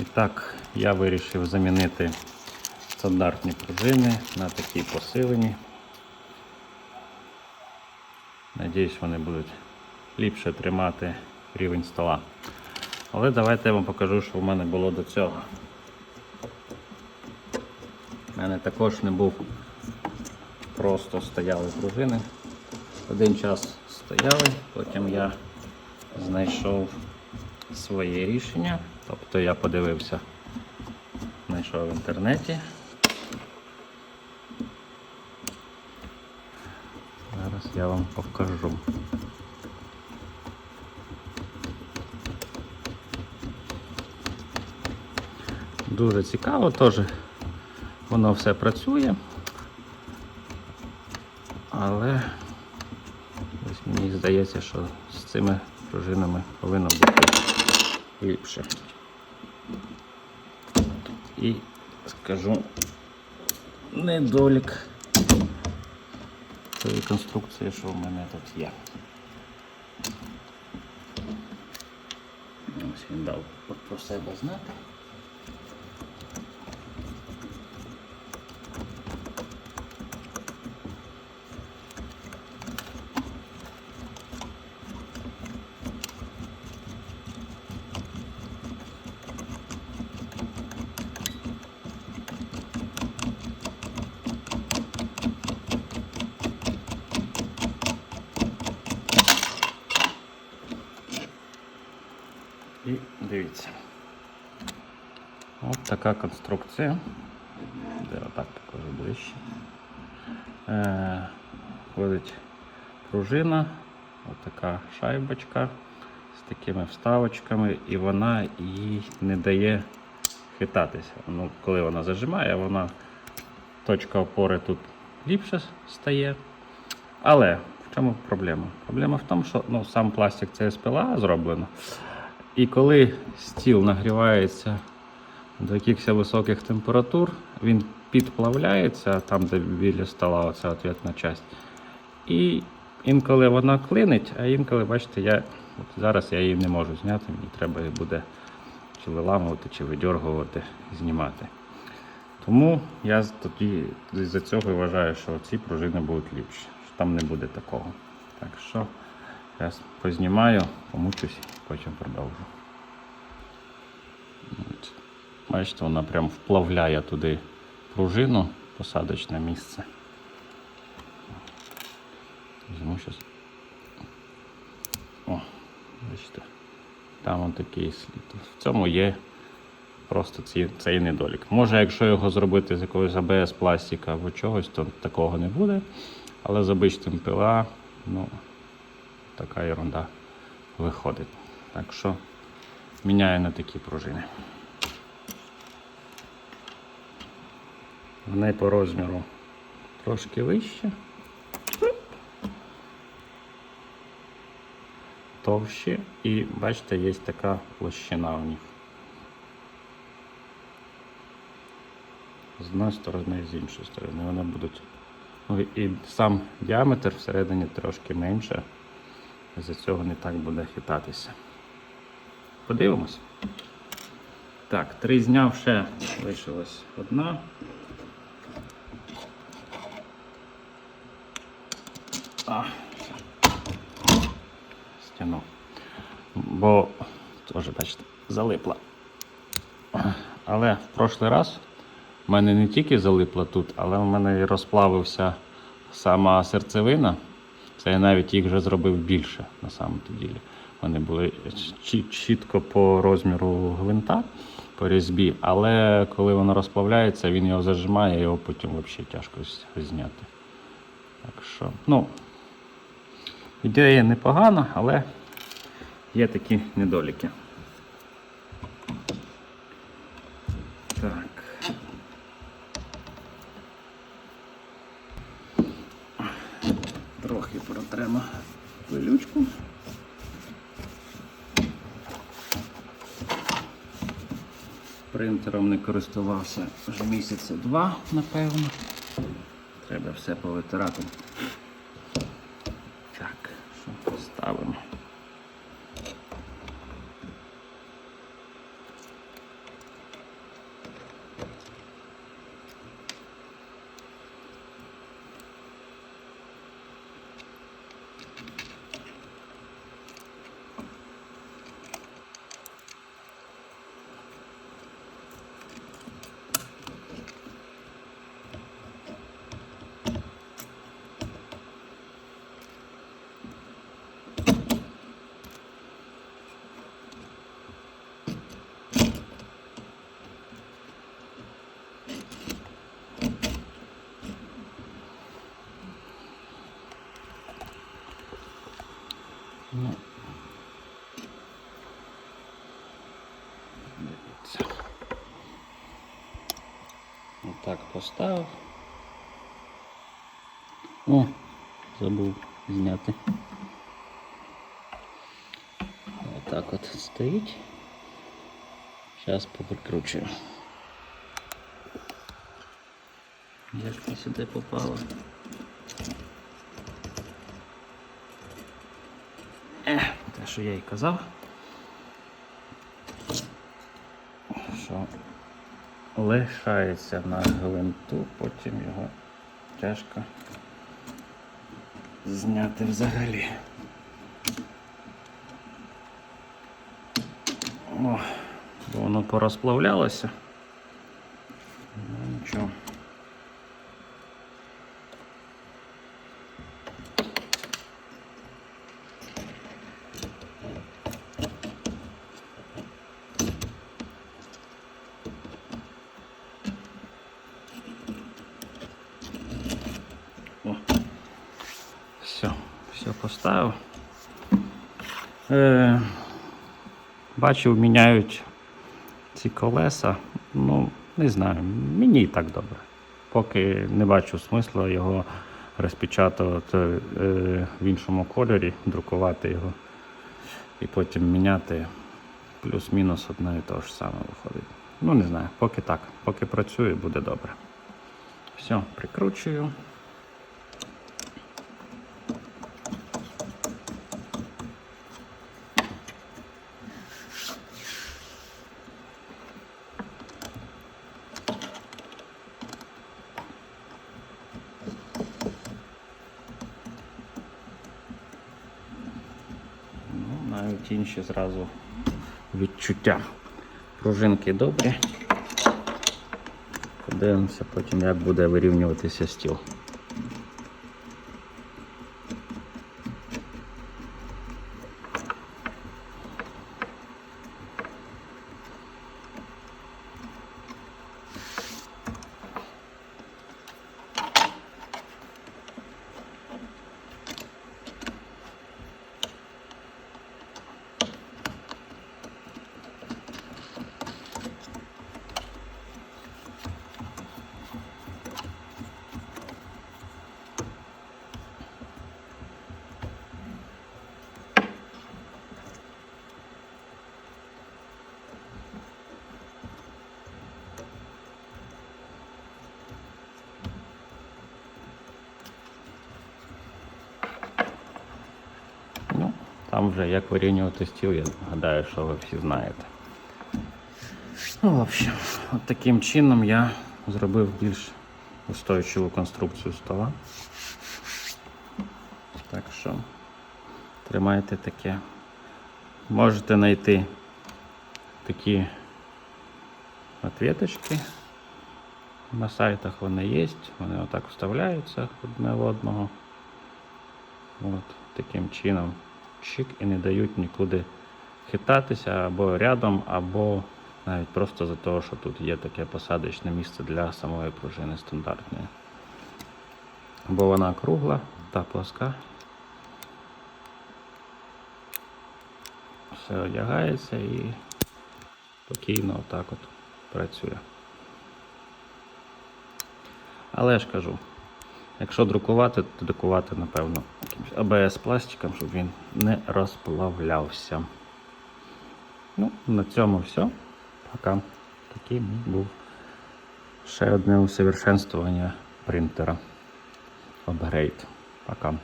І так, я вирішив замінити стандартні пружини на такі посилені. Надіюсь, вони будуть ліпше тримати рівень стола. Але давайте я вам покажу, що в мене було до цього. У мене також не був просто стояли пружини. Один час стояли, потім я знайшов своє рішення. Тобто я подивився, знайшов в інтернеті. Зараз я вам покажу. Дуже цікаво теж. Воно все працює. Але ось мені здається, що з цими пружинами повинно бути ліпше. І скажу недолік цієї конструкції, що в мене тут є. Ось він дав про себе знати. І дивіться. Ось така конструкція. Де отак покажу ближче. Е, Ходить пружина, отака шайбочка з такими вставочками, і вона їй не дає хитатися. Ну, коли вона зажимає, вона точка опори тут ліпше стає. Але в чому проблема? Проблема в тому, що ну, сам пластик це СПЛА зроблено. І коли стіл нагрівається до якихось високих температур, він підплавляється там, де біля стола оця ответна часть. І інколи вона клинить, а інколи, бачите, я от зараз я її не можу зняти, мені треба її буде чи виламувати, чи видьоргувати, знімати. Тому я тоді з-за цього вважаю, що ці пружини будуть ліпші, що там не буде такого. Так що я познімаю, помучусь, потім продовжу. Бачите, вона прям вплавляє туди пружину, посадочне місце. Візьму щас. О, бачите, там он такий слід. В цьому є просто ці, цей недолік. Може, якщо його зробити з якогось АБС пластика або чогось, то такого не буде. Але з обичним пила, ну, така ерунда виходить. Так що міняю на такі пружини. Вони по розміру трошки вище. Товщі і бачите, є така площина в них. З одної сторони і з іншої сторони. Вони будуть. Ну і сам діаметр всередині трошки менше. З-за цього не так буде хитатися. Подивимось. Так, три зняв ще лишилась одна. А. Стягнув. Бо теж, бачите, залипла. Але в прошлий раз в мене не тільки залипла тут, але в мене і розплавився сама серцевина. Це я навіть їх вже зробив більше на самому ділі. Вони були чітко по розміру гвинта, по різьбі, але коли воно розплавляється, він його зажимає, його потім взагалі тяжко зняти. Так що, ну, ідея непогана, але є такі недоліки. Так. Трохи протремо пилючку. Принтером не користувався вже місяця два, напевно. Треба все повитирати. Так, що ставимо. Отак поставив. О, забув зняти. Отак от стоїть. Зараз поприкручую. Як це сюди попало? Ех, те, що я й казав. Що лишається на гвинту, потім його тяжко зняти взагалі. О, воно порозплавлялося. Ну нічого. О. Все, все поставив. Е, бачив, міняють ці колеса. Ну, не знаю, мені і так добре. Поки не бачу смисла його розпечатувати е, в іншому кольорі, друкувати його і потім міняти. Плюс-мінус одне і те ж саме виходить. Ну, не знаю, поки так. Поки працює, буде добре. Все, прикручую. Навіть інші зразу відчуття. Пружинки добрі. Подивимося потім, як буде вирівнюватися стіл. Ну, там вже як вирівнювати стіл, я гадаю, що ви всі знаєте. Ну, в общем, от таким чином я зробив більш устойчиву конструкцію стола. Так що тримайте таке. Можете знайти такі ответочки. На сайтах вони є, вони отак вставляються одне в одного. От, таким чином чик і не дають нікуди хитатися або рядом, або навіть просто за того, що тут є таке посадочне місце для самої пружини стандартної. Бо вона кругла та плоска. Все одягається і спокійно отак от працює. Але ж кажу, Якщо друкувати, то друкувати, напевно, якимось АБС пластиком, щоб він не розплавлявся. Ну, на цьому все. Пока. Такий був ще одне усовершенствування принтера. Апгрейд. Пока.